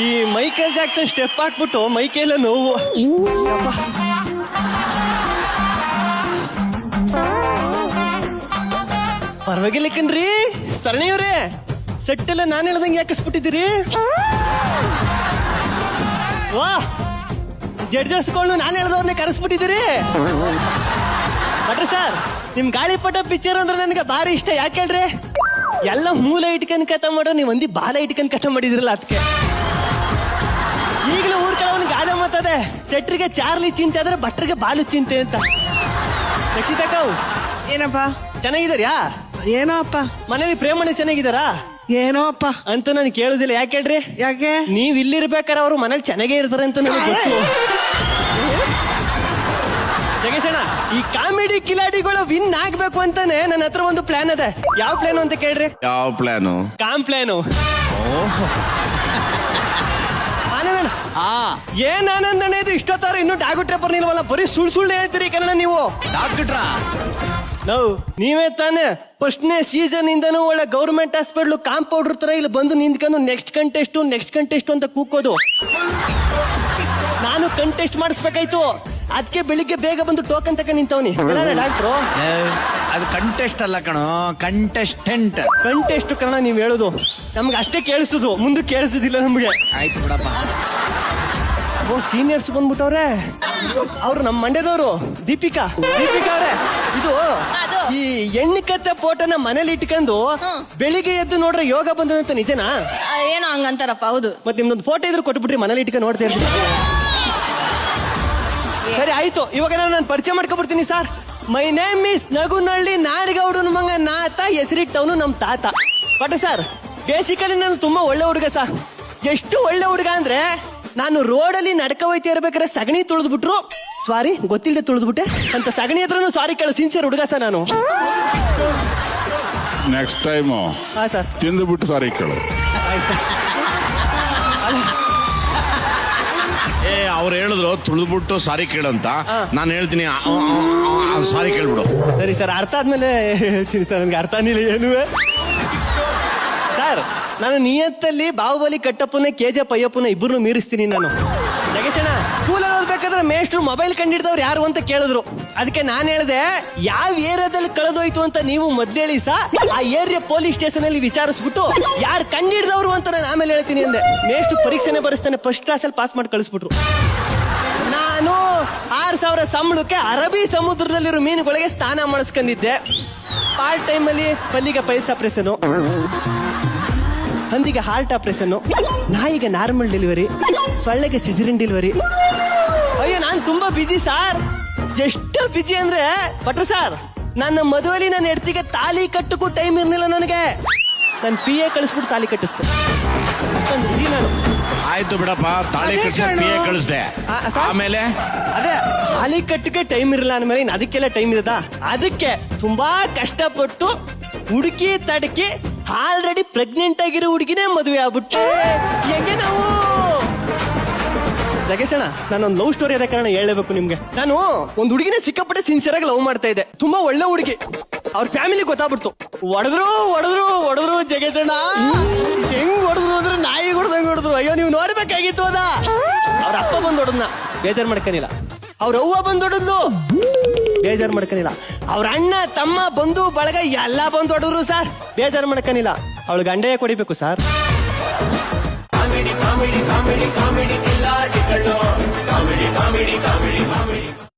ಈ Michael Jackson step ಹಾಕ್ಬಿಟ್ಟು ಮೈಕೇಲ ನೋವು. ಪರವಾಗಿಲ್ಲ ಕಣ್ರಿ. ಸರಣಿಯವ್ರೆ ಸೆಟ್ ಎಲ್ಲ ನಾನು ಹೇಳ್ದಂಗೆ ಯಾಕಿಸ್ಬಿಟ್ಟಿದ್ದೀರಿ ವಾ ಜಡ್ಜಸ್ಗಳು ನಾನು ಹೇಳ್ದವ್ರನ್ನೇ ಕರೆಸ್ಬಿಟ್ಟಿದ್ದೀರಿ. ಬಟ್ರಿ ಸರ್ ನಿಮ್ ಗಾಳಿಪಟ ಪಿಕ್ಚರ್ ಅಂದ್ರೆ ನನಗೆ ಭಾರಿ ಇಷ್ಟ. ಯಾಕೆ ಹೇಳ್ರಿ? ಎಲ್ಲ ಮೂಲ ಇಟ್ಕೊಂಡ್ ಕಥ ಮಾಡೋ ನೀವು ಒಂದಿ ಬಾಲ ಇಟ್ಕೊಂಡ್ ಕಥ ಮಾಡಿದ್ರಲ್ಲ ಅದಕ್ಕೆ ಮಾತದೆ ಸೆಟ್ರಿಗೆ ಚಾರ್ಲಿ ಚಿಂತೆ ಆದ್ರೆ ಭಟ್ರಿಗೆ ಬಾಲು ಚಿಂತೆ ಅಂತ. ರಕ್ಷಿತಕ್ಕವು ಏನಪ್ಪ? ಚೆನ್ನಾಗಿದ್ದಾರ್ಯಾ? ಏನೋ ಅಪ್ಪ. ಮನೇಲಿ ಪ್ರೇಮಣಿ ಚೆನ್ನಾಗಿದ್ದಾರಾ? ಏನೋ ಅಪ್ಪ. ಅಂತ ನಾನು ಕೇಳುದಿಲ್ಲ. ಯಾಕೆ ಹೇಳ್ರಿ? ಯಾಕೆ? ನೀವ್ ಇಲ್ಲಿರ್ಬೇಕಾರೆ ಅವ್ರು ಮನೇಲಿ ಚೆನ್ನಾಗೇ ಇರ್ತಾರೆ ಅಂತ ನನಗೆ ಗೊತ್ತು. ಜಗೇಶಣ್ಣ ಈ ಕಾಮಿಡಿ ಕಿಲಾಡಿಗಳು ವಿನ್ ಆಗ್ಬೇಕು ಅಂತಾನೆ ನನ್ನ ಹತ್ರ ಒಂದು ಪ್ಲಾನ್ ಅದೆ ಯಾವ ಪ್ಲಾನ್ ಅಂತ ಕೇಳ್ರಿ? ಯಾವ ಪ್ಲಾನು? Com plan. ಆನಂದಣ್ಣ ಏನ್ ಆನಂದಣ್ಣ ಇದು? ಇಷ್ಟೊತ್ತಾರ ಇನ್ನು ಡಾಕ್ಟ್ರೆ ಬರ್ನಿಲ್ವಲ್ಲ ಬರೀ ಸುಳ್ಳು ಸುಳ್ಳು ಹೇಳ್ತೀರಿ ಕನ್ನಡ ನೀವು. ಡಾಕ್ಟ್ರಾ ನಾವು ನೀವೇ ತಾನೇ ಫಸ್ಟ್ನೇ ಸೀಸನ್ ಇಂದನೂ ಒಳ್ಳೆ ಗೌರ್ಮೆಂಟ್ ಹಾಸ್ಪಿಟ್ಲು ಕಾಂಪೌಂಡರ್ ತರ ಇಲ್ಲಿ ಬಂದು ನಿಂತ್ಕೊಂಡು ನೆಕ್ಸ್ಟ್ ಕಂಟೆಸ್ಟ್ ನೆಕ್ಸ್ಟ್ ಕಂಟೆಸ್ಟ್ ಅಂತ ಕೂಕೋದು. ನಾನು ಕಂಟೆಸ್ಟ್ ಮಾಡಿಸ್ಬೇಕಾಯ್ತು. ಅದಕ್ಕೆ ಬೆಳಿಗ್ಗೆ ಬೇಗ ಬಂದು ಟೋಕನ್ ತಕ ನಿಂತವನಿ. ಡಾಕ್ಟ್ರು ಅದು ಕಂಟೆಸ್ಟ್ ಅಲ್ಲ ಕಣೋ ಕಂಟೆಸ್ಟೆಂಟ್ ಕಂಟೆಸ್ಟ್ ಕನ್ನಡ ನೀವು ಹೇಳೋದು. ನಮ್ಗೆ ಅಷ್ಟೇ ಕೇಳಿಸುದು. ಮುಂದೆ ಕೇಳಿಸುದಿಲ್ಲ ನಮ್ಗೆ. ಆಯ್ತು ಬಿಡಪ್ಪ. ಓ ಸೀನಿಯರ್ಸ್ ಬಂದ್ಬಿಟ್ಟವ್ರೆ. ಅವ್ರು ನಮ್ಮ ಮಂಡ್ಯದವರು. ದೀಪಿಕಾ. ದೀಪಿಕಾ ಅವ್ರೆ ಇದು. ಈ ಎಣ್ಣೆ ಕತ್ತೆ ಫೋಟೋನ ಮನೇಲಿ ಇಟ್ಕೊಂಡು ಬೆಳಿಗ್ಗೆ ಎದ್ದು ನೋಡ್ರೆ ಯೋಗ ಬಂದದಂತ ನಿಜನಾ? ಆ, ಏನೋ ಹಂಗಂತಾರಪ್ಪ ಹೌದು. ಮತ್ತೆ ನಿಮ್ದೊಂದು ಫೋಟೋ ಇದ್ರು ಕೊಟ್ಬಿಟ್ರಿ ಮನೇಲಿ ಇಟ್ಕೊಂಡು ನೋಡ್ತಾ ಇರ್ತೀನಿ. ಸರಿ ಆಯ್ತು. ಇವಾಗ ನಾನು ನಾನು ಪರಿಚಯ ಮಾಡ್ಕೊಬಿಡ್ತೀನಿ sir. My name is Nagunalli ನಾಡಗೌಡನ ಮಂಗ ನಾತ ಹೆಸರಿಟ್ಟವನು ನಮ್ಮ ತಾತ. ಬಟ್ ಸರ್ ಬೇಸಿಕಲಿ ನಾನು ತುಂಬಾ ಒಳ್ಳೆ ಹುಡುಗ ಸರ್. ಎಷ್ಟು ಒಳ್ಳೆ ಹುಡುಗ ಅಂದ್ರೆ ನಾನು ರೋಡಲ್ಲಿ ನಡ್ಕ ಹೋಯ್ತಾ ಇರ್ಬೇಕಾದ್ರೆ ಸಗಣಿ ತುಳಿದ್ಬಿಟ್ರು. ಸಾರಿ ಗೊತ್ತಿಲ್ಲದೆ ತುಳಿದ್ಬಿಟ್ಟೆ. ಅಂತ ಸಗಣಿ ಹತ್ರನು ಸಾರಿ ಕೇಳ ಸಿನ್ಸಿಯರ್ ಹುಡುಗ ಸರ್ ನಾನು. ನೆಕ್ಸ್ಟ್ ಟೈಮು ಹಾ ಸರ್. ತಿಂದುಬಿಟ್ಟು ಸಾರಿ ಕೇಳು. ಏ ಅವ್ರು ಹೇಳಿದ್ರು ತುಳಿದ್ಬಿಟ್ಟು ಸಾರಿ ಕೇಳಂತ ಹಾ. ನಾನು ಹೇಳ್ತೀನಿ ಸಾರಿ ಕೇಳ್ಬಿಡು. ಸರಿ ಸರ್ ಅರ್ಥ ಆದ್ಮೇಲೆ ಹೇಳ್ತೀನಿ ಸರ್ ನನಗೆ ಅರ್ಥ ಆಗಿಲ್ಲ ಏನು ಸರ್ ನಾನು ನಿಯತ್ತಲ್ಲಿ ಬಾಹುಬಲಿ ಕಟ್ಟಪ್ಪನ ಕೆ ಜೆ ಪಯ್ಯಪ್ಪನ ಇಬ್ಬರನ್ನು ಮೀರಿಸ್ತೀನಿ ನಾನು. ಸ್ಕೂಲಲ್ಲಿ ಓದ್ಬೇಕಾದ್ರೆ ಮೇಷ್ಟ್ರು ಮೊಬೈಲ್ ಕಂಡಿಡ್ದವ್ರು ಯಾರು ಅಂತ ಕೇಳಿದ್ರು. ಅದಕ್ಕೆ ನಾನು ಹೇಳಿದೆ, ಯಾವ ಏರಿಯಾದಲ್ಲಿ ಕಳೆದೋಯ್ತು ಅಂತ ನೀವು ಮೊದ್ಲೇಳಿ ಸಾ, ಆ ಏರಿಯಾ ಪೊಲೀಸ್ ಸ್ಟೇಷನ್ ಅಲ್ಲಿ ವಿಚಾರಿಸ್ಬಿಟ್ಟು ಯಾರು ಕಂಡಿಡ್ದವ್ರು ಅಂತ ನಾನು ಆಮೇಲೆ ಹೇಳ್ತೀನಿ ಅಂದೆ. ಮೇಷ್ಟ್ರು ಪರೀಕ್ಷೆನೆ ಬರೆಸ್ತಾನೆ ಫಸ್ಟ್ ಕ್ಲಾಸಲ್ಲಿ ಪಾಸ್ ಮಾಡಿ ಕಳಿಸ್ಬಿಟ್ರು. ನಾನು ಆರ್ ಸಾವಿರ ಸಂಬಳಕ್ಕೆ ಅರಬ್ಬಿ ಸಮುದ್ರದಲ್ಲಿರೋ ಮೀನುಗಳಿಗೆ ಸ್ನಾನ ಮಾಡಿಸ್ಕೊಂಡಿದ್ದೆ ಪಾರ್ಟ್ ಟೈಮಲ್ಲಿ ಪಲ್ಲಿಗೆ ಪೈಲ್ಸ್ ಆಪರೇಷನು ಹಂದಿಗೆ ಹಾರ್ಟ್ ಆಪರೇಷನ್ ನಾಯಿಗೆ ನಾರ್ಮಲ್ ಡೆಲಿವರಿ ಸೊಳ್ಳೆಗೆ ಸಿಜರಿನ್ ಡೆಲಿವರಿ. ಅಯ್ಯೋ ನಾನು ತುಂಬಾ ಬಿಜಿ ಸಾರ್. ಎಷ್ಟು ಬಿಜಿ ಅಂದ್ರೆ ಭಟ್ರ ಸರ್ ನನ್ನ ಮದುವೆಲಿ ನನ್ನ ಹೆಡ್ತಿಗೆ ತಾಲಿ ಕಟ್ಟಕ್ಕೂ ಟೈಮ್ ಇರಲಿಲ್ಲ ನನಗೆ. ನನ್ನ ಪಿ ಎ ಕಳಿಸ್ಬಿಟ್ಟು ತಾಲಿ ಕಟ್ಟಿಸ್ತು ಅಷ್ಟೊಂದು ಬಿಜಿ ನಾನು. ಆಯ್ತು ಬಿಡಪ್ಪ ತಾಳಿ ಅದೇ ಕಟ್ಸ ಕಣೋ. ಪಿ ಕಳಿಸ್ದೆ. ಆ, ಸರ್? ಆಮೇಲೆ? ಅದೇ ತಾಲಿ ಕಟ್ಟಕ್ಕೆ ಟೈಮ್ ಇರಲ್ಲ ಅಂದ್ಮೇಲೆ ಇನ್ನು ಅದಕ್ಕೆಲ್ಲ ಟೈಮ್ ಇರದ? ಅದಕ್ಕೆ ತುಂಬಾ ಕಷ್ಟಪಟ್ಟು ಹುಡುಕಿ ತಡಕಿ ಆಲ್ರೆಡಿ ಪ್ರೆಗ್ನೆಂಟ್ ಆಗಿರೋ ಹುಡುಗಿನೇ ಮದುವೆ ಆಗ್ಬಿಟ್ಟು ಹೆಂಗೆ ನಾವು? ಜಗೇಶಣ್ಣ, ನಾನೊಂದು ಲವ್ ಸ್ಟೋರಿ ಅದೇ ಕಾರಣ ಹೇಳಬೇಕು ನಿಮ್ಗೆ. ನಾನು ಒಂದು ಹುಡುಗಿನ ಸಿಕ್ಕಾಪಟ್ಟೆ ಸಿನ್ಸಿಯರ್ ಆಗಿ ಲವ್ ಮಾಡ್ತಾ ಇದ್ದೆ. ತುಂಬಾ ಒಳ್ಳೆ ಹುಡುಗಿ. ಅವ್ರ ಫ್ಯಾಮಿಲಿ ಗೊತ್ತಾಗ್ಬಿಡ್ತು. ಒಡದ್ರು ಹೊಡೆದ್ರು ಹೊಡೆದ್ರು ಜಗೇಶಣ್ಣ. ಹೆಂಗ್ ಹೊಡೆದ್ರು ಅಂದ್ರೆ ನಾಯಿ ಹೊಡೆದಂಗ್ ಹೊಡೆದ್ರು. ಅಯ್ಯೋ, ನೀವು ನೋಡ್ಬೇಕಾಗಿತ್ತು ಅದ. ಅವ್ರ ಅಪ್ಪ ಬಂದ್ ಹೊಡೆದ್ನ. ಬೇಜಾರ್ ಮಾಡ್ಕನಿಲ್ಲ. ಅವ್ರ ಅವ್ವ ಬಂದ್ ಹೊಡೆದ್ಲು. ಬೇಜಾರ್ ಮಾಡ್ಕನಿಲ್ಲ. ಅವ್ರ ಅಣ್ಣ, ತಮ್ಮ, ಬಂಧು, ಬಳಗ, ಎಲ್ಲ ಬಂದು ಹೊಡೋರು ಸರ್. ಬೇಜಾರು ಮಾಡ್ಕನಿಲ್ಲ. ಅವಳು ಗಂಡೆಯ ಕೊಡಿಬೇಕು sir. Comedy comedy comedy comedy comedy comedy comedy comedy.